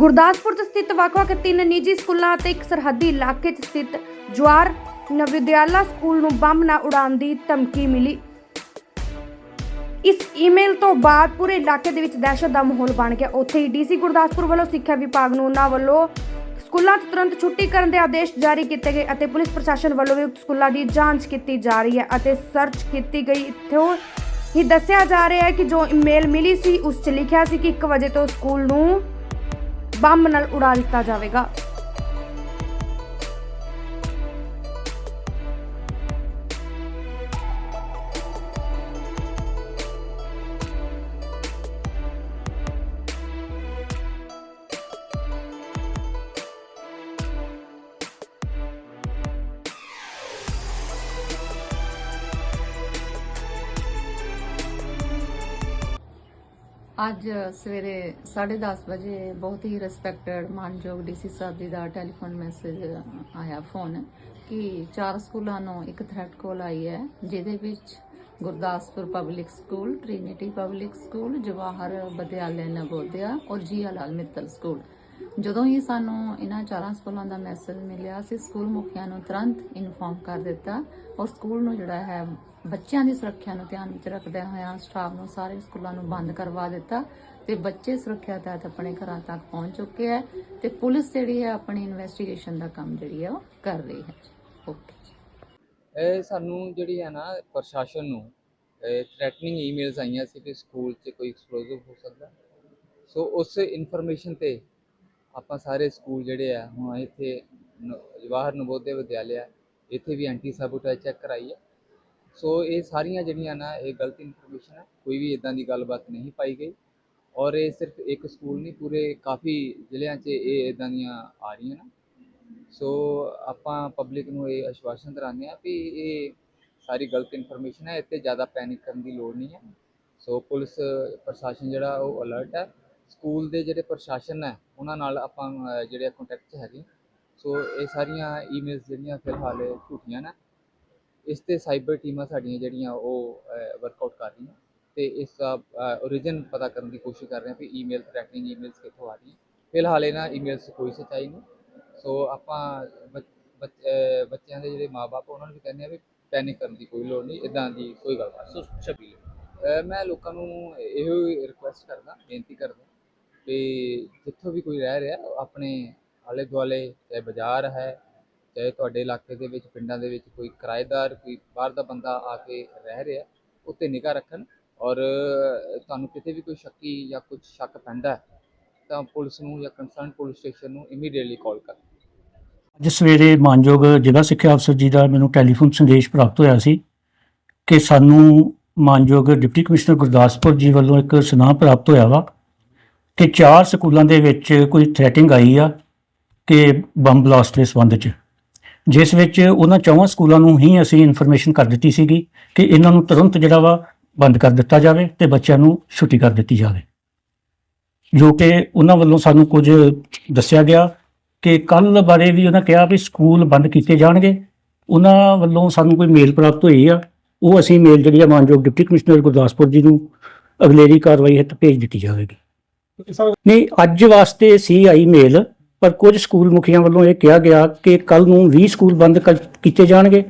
ਗੁਰਦਾਸਪੁਰ 'ਚ ਸਥਿਤ ਵੱਖ-ਵੱਖ ਤਿੰਨ ਨਿੱਜੀ ਸਕੂਲਾਂ ਅਤੇ ਇੱਕ ਸਰਹੱਦੀ ਇਲਾਕੇ 'ਚ ਸਥਿਤ ਜਵਾਰ ਨਵਿਦਿਆਲਾ ਸਕੂਲ ਨੂੰ ਬੰਬ ਨਾਲ ਉਡਾਉਣ ਦੀ ਧਮਕੀ ਮਿਲੀ। ਇਸ ਈਮੇਲ ਤੋਂ ਬਾਅਦ ਪੂਰੇ ਇਲਾਕੇ ਦੇ ਵਿੱਚ ਦਹਿਸ਼ਤ ਦਾ ਮਾਹੌਲ ਬਣ ਗਿਆ। ਉੱਥੇ ਹੀ ਡੀਸੀ ਗੁਰਦਾਸਪੁਰ ਵੱਲੋਂ ਸਿੱਖਿਆ ਵਿਭਾਗ ਨੂੰ ਉਹਨਾਂ ਵੱਲੋਂ ਸਕੂਲਾਂ 'ਚ ਤੁਰੰਤ ਛੁੱਟੀ ਕਰਨ ਦੇ ਆਦੇਸ਼ ਜਾਰੀ ਕੀਤੇ ਗਏ ਅਤੇ ਪੁਲਿਸ ਪ੍ਰਸ਼ਾਸਨ ਵੱਲੋਂ ਵੀ ਉਕਤ ਸਕੂਲਾਂ ਦੀ ਜਾਂਚ ਕੀਤੀ ਜਾ ਰਹੀ ਹੈ ਅਤੇ ਸਰਚ ਕੀਤੀ ਗਈ। ਇੱਥੋਂ ਹੀ ਦੱਸਿਆ ਜਾ ਰਿਹਾ ਹੈ ਕਿ ਜੋ ਈਮੇਲ ਮਿਲੀ ਸੀ, ਉਸ 'ਚ ਲਿਖਿਆ ਸੀ ਕਿ 1 ਵਜੇ ਤੋਂ ਸਕੂਲ ਨੂੰ ਬੰਬ ਨਾਲ ਉਡਾ ਦਿੱਤਾ ਜਾਵੇਗਾ। ਅੱਜ ਸਵੇਰੇ 10:30 ਵਜੇ ਬਹੁਤ ਹੀ ਰਿਸਪੈਕਟਡ ਮਾਨਯੋਗ ਡੀਸੀ ਸਾਹਿਬ ਜੀ ਦਾ ਟੈਲੀਫੋਨ ਮੈਸੇਜ ਆਇਆ ਫੋਨ ਕਿ ਚਾਰ ਸਕੂਲਾਂ ਨੂੰ ਇੱਕ ਥ੍ਰੈਟ ਕਾਲ ਆਈ ਹੈ, ਜਿਹਦੇ ਵਿੱਚ Gurdaspur public school Trinity public school Jawahar Vidyalaya Navodaya ਔਰ ਜੀਆ ਲਾਲ ਮਿੱਤਲ ਸਕੂਲ ਜਦੋਂ ਹੀ ਸਾਨੂੰ ਇਹਨਾਂ ਚਾਰਾਂ ਸਕੂਲਾਂ ਦਾ ਮੈਸੇਜ ਮਿਲਿਆ, ਅਸੀਂ ਸਕੂਲ ਮੁਖੀਆਂ ਨੂੰ ਤੁਰੰਤ ਇਨਫੋਰਮ ਕਰ ਦਿੱਤਾ ਔਰ ਸਕੂਲ ਨੂੰ ਜਿਹੜਾ ਹੈ ਬੱਚਿਆਂ ਦੀ ਸੁਰੱਖਿਆ ਨੂੰ ਧਿਆਨ ਵਿੱਚ ਰੱਖਦਿਆਂ ਹੋਇਆਂ ਸਟਾਫ ਨੂੰ ਸਾਰੇ ਸਕੂਲਾਂ ਨੂੰ ਬੰਦ ਕਰਵਾ ਦਿੱਤਾ ਤੇ ਬੱਚੇ ਸੁਰੱਖਿਆ ਤਹਿਤ ਆਪਣੇ ਘਰਾਂ ਤੱਕ ਪਹੁੰਚ ਚੁੱਕੇ ਹੈ ਤੇ ਪੁਲਿਸ ਜਿਹੜੀ ਹੈ ਆਪਣੀ ਇਨਵੈਸਟੀਗੇਸ਼ਨ ਦਾ ਕੰਮ ਜਿਹੜੀ ਹੈ ਉਹ ਕਰ ਰਹੀ ਹੈ ਓਕੇ ਇਹ ਸਾਨੂੰ ਜਿਹੜੀ ਹੈ ਨਾ ਪ੍ਰਸ਼ਾਸਨ ਨੂੰ ਥ੍ਰੈਟਨਿੰਗ ਈਮੇਲਸ ਆਈਆਂ ਸੀ ਕਿ ਸਕੂਲ 'ਚ ਕੋਈ ਐਕਸਪਲੋਸਿਵ ਹੋ ਸਕਦਾ। ਸੋ ਉਸ ਇਨਫੋਰਮੇਸ਼ਨ ਤੇ ਆਪਾਂ ਸਾਰੇ ਸਕੂਲ ਜਿਹੜੇ ਆ, ਹੁਣ ਇੱਥੇ ਨ- ਜਵਾਹਰ ਨਵੋਦਿਆ ਵਿਦਿਆਲਿਆ ਇੱਥੇ ਵੀ ਐਂਟੀ ਸਾਬੋਟੇਜ ਚੈੱਕ ਕਰਾਈ ਹੈ ਸੋ ਇਹ ਸਾਰੀਆਂ ਜਿਹੜੀਆਂ ਨਾ, ਇਹ ਗਲਤ ਇਨਫੋਰਮੇਸ਼ਨ ਹੈ ਕੋਈ ਵੀ ਇਦਾਂ ਦੀ ਗੱਲਬਾਤ ਨਹੀਂ ਪਾਈ ਗਈ। ਔਰ ਇਹ ਸਿਰਫ ਇੱਕ ਸਕੂਲ ਨਹੀਂ, ਪੂਰੇ ਕਾਫੀ ਜ਼ਿਲ੍ਹਿਆਂ 'ਚ ਇਹ ਇਦਾਂ ਦੀਆਂ ਆ ਰਹੀਆਂ ਨੇ। ਸੋ ਆਪਾਂ ਪਬਲਿਕ ਨੂੰ ਇਹ ਆਸ਼ਵਾਸਨ ਦਿੰਦੇ ਆ ਵੀ ਇਹ ਸਾਰੀ ਗਲਤ ਇਨਫੋਰਮੇਸ਼ਨ ਹੈ ਇੱਥੇ ਜ਼ਿਆਦਾ ਪੈਨਿਕ ਕਰਨ ਦੀ ਲੋੜ ਨਹੀਂ ਹੈ ਸੋ ਪੁਲਿਸ, ਪ੍ਰਸ਼ਾਸਨ ਜਿਹੜਾ ਉਹ ਅਲਰਟ ਹੈ ਸਕੂਲ ਦੇ ਜਿਹੜੇ ਪ੍ਰਸ਼ਾਸਨ ਹੈ ਉਹਨਾਂ ਨਾਲ ਆਪਾਂ ਜਿਹੜੇ ਕੰਟੈਕਟ 'ਚ ਹੈਗੇ। ਸੋ ਇਹ ਸਾਰੀਆਂ ਈਮੇਲਸ ਜਿਹੜੀਆਂ ਫਿਲਹਾਲ ਝੂਠੀਆਂ ਨੇ। ਇਸ ਤੇ ਸਾਈਬਰ ਟੀਮਾਂ ਸਾਡੀਆਂ ਜਿਹੜੀਆਂ ਉਹ ਵਰਕਆਊਟ ਕਰ ਰਹੀਆਂ। ਤੇ ਇਸ ਦਾ origin ਪਤਾ ਕਰਨ ਦੀ ਕੋਸ਼ਿਸ਼ ਕਰ ਰਹੇ ਹਾਂ ਵੀ ਈਮੇਲ ਥ੍ਰੈਟਨਿੰਗ ਈਮੇਲਸ ਕਿੱਥੋਂ ਆ ਰਹੀਆਂ। ਫਿਲਹਾਲ ਇਹਨਾਂ ਈਮੇਲਸ ਕੋਈ ਸੱਚਾਈ ਨਹੀਂ। ਸੋ ਆਪਾਂ ਬੱਚਿਆਂ ਦੇ ਜਿਹੜੇ ਮਾਪੇ ਉਹਨਾਂ ਨੂੰ ਵੀ ਕਹਿੰਦੇ ਆ ਵੀ ਪੈਨਿਕ ਕਰਨ ਦੀ ਕੋਈ ਲੋੜ ਨਹੀਂ ਇਦਾਂ ਦੀ ਕੋਈ ਗੱਲ ਨਹੀਂ। ਸ਼ਬੀਲ ਮੈਂ ਲੋਕਾਂ ਨੂੰ ਇਹੋ ਰਿਕੁਐਸਟ ਕਰਦਾ ਬੇਨਤੀ ਕਰਦਾ ਵੀ ਜਿੱਥੋਂ ਵੀ ਕੋਈ ਰਹਿ ਰਿਹਾ ਆਪਣੇ ਆਲੇ ਦੁਆਲੇ ਚਾਹੇ ਬਾਜ਼ਾਰ ਹੈ, ਚਾਹੇ ਤੁਹਾਡੇ ਇਲਾਕੇ ਦੇ ਵਿੱਚ, ਪਿੰਡਾਂ ਦੇ ਵਿੱਚ ਕੋਈ ਕਿਰਾਏਦਾਰ, ਕੋਈ ਬਾਹਰ ਦਾ ਬੰਦਾ ਆ ਕੇ ਰਹਿ ਰਿਹਾ ਉੱਤੇ ਨਿਗਾਹ ਰੱਖਣ ਔਰ ਤੁਹਾਨੂੰ ਕਿਤੇ ਵੀ ਕੋਈ ਸ਼ੱਕੀ ਜਾਂ ਕੁਝ ਸ਼ੱਕ ਪੈਂਦਾ ਤਾਂ ਪੁਲਿਸ ਨੂੰ ਜਾਂ ਕੰਸਰਨ ਪੁਲਿਸ ਸਟੇਸ਼ਨ ਨੂੰ ਇਮੀਡੀਏਟਲੀ ਕਾਲ ਕਰਨ ਅੱਜ ਸਵੇਰੇ ਮਾਨਯੋਗ ਜ਼ਿਲ੍ਹਾ ਸਿੱਖਿਆ ਅਫਸਰ ਜੀ ਦਾ ਮੈਨੂੰ ਟੈਲੀਫੋਨ ਸੰਦੇਸ਼ ਪ੍ਰਾਪਤ ਹੋਇਆ ਸੀ ਕਿ ਸਾਨੂੰ ਮਾਨਯੋਗ ਡਿਪਟੀ ਕਮਿਸ਼ਨਰ ਗੁਰਦਾਸਪੁਰ ਜੀ ਵੱਲੋਂ ਇੱਕ ਸੁਨਾਹ ਪ੍ਰਾਪਤ ਹੋਇਆ ਵਾ। ਕਿ ਚਾਰ ਸਕੂਲਾਂ ਦੇ ਵਿੱਚ ਕੋਈ ਥ੍ਰੈਟਿੰਗ ਆਈ ਆ ਕਿ ਬੰਬ ਬਲਾਸਟ ਦੇ ਸੰਬੰਧ 'ਚ। ਜਿਸ ਵਿੱਚ ਉਹਨਾਂ ਚੌਵਾਂ ਸਕੂਲਾਂ ਨੂੰ ਹੀ ਅਸੀਂ ਇਨਫੋਰਮੇਸ਼ਨ ਕਰ ਦਿੱਤੀ ਸੀਗੀ ਕਿ ਇਹਨਾਂ ਨੂੰ ਤੁਰੰਤ ਜਿਹੜਾ ਵਾ ਬੰਦ ਕਰ ਦਿੱਤਾ ਜਾਵੇ ਤੇ ਬੱਚਿਆਂ ਨੂੰ ਛੁੱਟੀ ਕਰ ਦਿੱਤੀ ਜਾਵੇ। ਜੋ ਕਿ ਉਹਨਾਂ ਵੱਲੋਂ ਸਾਨੂੰ ਕੁਝ ਦੱਸਿਆ ਗਿਆ ਕਿ ਕੱਲ ਬਾਰੇ ਵੀ ਉਹਨਾਂ ਕਿਹਾ ਵੀ ਸਕੂਲ ਬੰਦ ਕੀਤੇ ਜਾਣਗੇ। ਉਹਨਾਂ ਵੱਲੋਂ ਸਾਨੂੰ ਕੋਈ ਮੇਲ ਪ੍ਰਾਪਤ ਹੋਈ ਆ। ਉਹ ਅਸੀਂ ਮੇਲ ਜਿਹੜੀ ਆ ਮਾਨਯੋਗ ਡਿਪਟੀ ਕਮਿਸ਼ਨਰ ਗੁਰਦਾਸਪੁਰ ਜੀ ਨੂੰ ਅਗਲੇਰੀ ਕਾਰਵਾਈ ਹਿੱਤ ਭੇਜ ਦਿੱਤੀ ਜਾਵੇਗੀ। ਨਹੀਂ ਅੱਜ ਵਾਸਤੇ ਸੀ ਆਈ ਮੇਲ ਪਰ ਕੁਝ ਸਕੂਲ ਮੁਖੀਆਂ ਵੱਲੋਂ ਇਹ ਕਿਹਾ ਗਿਆ ਕਿ ਕੱਲ ਨੂੰ 20 ਸਕੂਲ ਬੰਦ ਕੀਤੇ ਜਾਣਗੇ।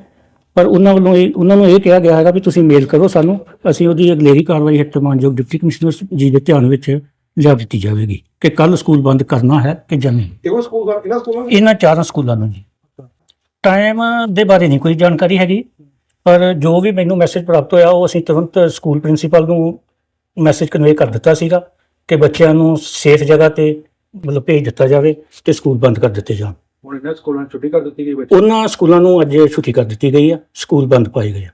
ਪਰ ਉਹਨਾਂ ਵੱਲੋਂ ਇਹ ਉਹਨਾਂ ਨੂੰ ਇਹ ਕਿਹਾ ਗਿਆ ਹੈਗਾ ਵੀ ਤੁਸੀਂ ਮੇਲ ਕਰੋ ਸਾਨੂੰ ਅਸੀਂ ਉਹਦੀ ਅਗਲੇਰੀ ਕਾਰਵਾਈ ਹਿੱਤ ਮਾਨਯੋਗ ਡਿਪਟੀ ਕਮਿਸ਼ਨਰ ਜੀ ਦੇ ਧਿਆਨ ਵਿੱਚ ਲਿਆ ਦਿੱਤੀ ਜਾਵੇਗੀ ਕਿ ਕੱਲ ਸਕੂਲ ਬੰਦ ਕਰਨਾ ਹੈ ਕਿ ਜਾਂ ਨਹੀਂ। ਇਹੋ ਸਕੂਲ ਦਾ ਇਹਨਾਂ ਸਕੂਲਾਂ ਇਹਨਾਂ ਚਾਰਾਂ ਸਕੂਲਾਂ ਨੂੰ ਜੀ। ਟਾਈਮ ਦੇ ਬਾਰੇ ਨਹੀਂ ਕੋਈ ਜਾਣਕਾਰੀ ਹੈਗੀ ਪਰ ਜੋ ਵੀ ਮੈਨੂੰ ਮੈਸੇਜ ਪ੍ਰਾਪਤ ਹੋਇਆ ਉਹ ਅਸੀਂ ਤੁਰੰਤ ਸਕੂਲ ਪ੍ਰਿੰਸੀਪਲ ਨੂੰ ਮੈਸੇਜ ਕਨਵੇ ਕਰ ਦਿੱਤਾ ਸੀਗਾ। ਕਿ ਬੱਚਿਆਂ ਨੂੰ ਸੇਫ ਜਗ੍ਹਾ ਤੇ ਮਤਲਬ ਭੇਜ ਦਿੱਤਾ ਜਾਵੇ ਤੇ ਸਕੂਲ ਬੰਦ ਕਰ ਦਿੱਤੇ ਜਾਣ। ਹੁਣ ਇਹਨਾਂ ਸਕੂਲਾਂ ਨੂੰ ਛੁੱਟੀ ਕਰ ਦਿੱਤੀ ਗਈ ਬੱਚੇ ਉਹਨਾਂ ਸਕੂਲਾਂ ਨੂੰ ਅੱਜ ਛੁੱਟੀ ਕਰ ਦਿੱਤੀ ਗਈ ਆ ਸਕੂਲ ਬੰਦ ਪਾਏ ਗਏ ਆ।